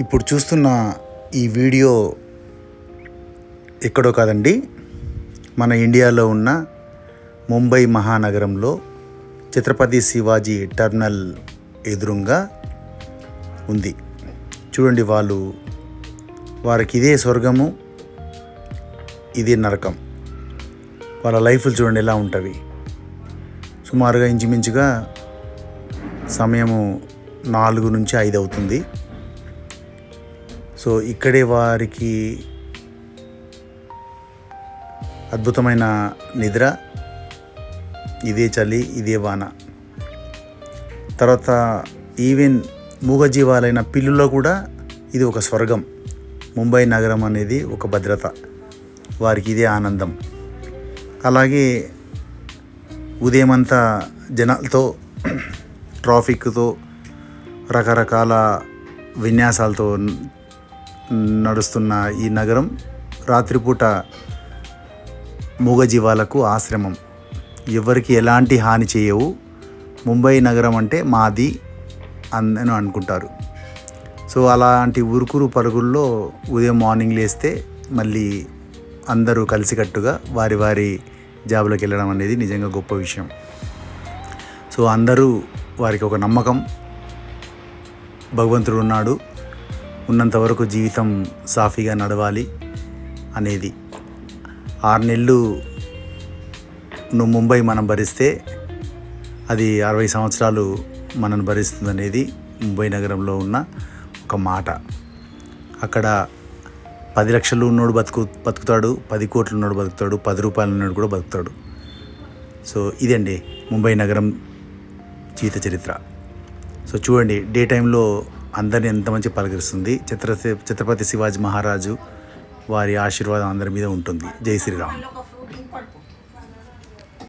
ఇప్పుడు చూస్తున్న ఈ వీడియో ఎక్కడో కాదండి మన ఇండియాలో ఉన్న ముంబై మహానగరంలో ఛత్రపతి శివాజీ టర్మినల్ ఎదురుగా ఉంది. చూడండి వాళ్ళు వారికి ఇదే స్వర్గము ఇదే నరకం. వాళ్ళ లైఫ్లు చూడండి ఎలా ఉంటవి. సుమారుగా ఇంచుమించుగా సమయము నాలుగు నుంచి ఐదు అవుతుంది. సో ఇక్కడే వారికి అద్భుతమైన నిద్ర. ఇదే చలి ఇదే వాన. తర్వాత ఈవెన్ మూగజీవాలైన పిల్లుల్లో కూడా ఇది ఒక స్వర్గం. ముంబై నగరం అనేది ఒక భద్రత. వారికి ఇదే ఆనందం. అలాగే ఉదయమంతా జనాలతో ట్రాఫిక్తో రకరకాల విన్యాసాలతో నడుస్తున్న ఈ నగరం రాత్రిపూట మూగజీవాలకు ఆశ్రమం. ఎవరికి ఎలాంటి హాని చేయవు. ముంబై నగరం అంటే మాది అని అనుకుంటారు. సో అలాంటి ఉరుకురు పరుగుల్లో ఉదయం మార్నింగ్ లేస్తే మళ్ళీ అందరూ కలిసికట్టుగా వారి వారి జాబులకు వెళ్ళడం అనేది నిజంగా గొప్ప విషయం. సో అందరూ వారికి ఒక నమ్మకం. భగవంతుడు ఉన్నాడు. ఉన్నంత వరకు జీవితం సాఫీగా నడవాలి అనేది. ఆరు నెలలు నువ్వు ముంబై మనం భరిస్తే అది అరవై సంవత్సరాలు మనను భరిస్తుంది అనేది ముంబై నగరంలో ఉన్న ఒక మాట. అక్కడ పది లక్షలు ఉన్నోడు బతుకు బతుకుతాడు పది కోట్లు ఉన్నోడు బతుకుతాడు పది రూపాయలు ఉన్నోడు కూడా బతుకుతాడు. సో ఇదండి ముంబై నగరం జీవిత చరిత్ర. సో చూడండి డే టైంలో అందరిని ఎంత మంచి పలకరిస్తుంది. చిత్ర ఛత్రపతి శివాజీ మహారాజు వారి ఆశీర్వాదం అందరి మీద ఉంటుంది. జై శ్రీరామ్.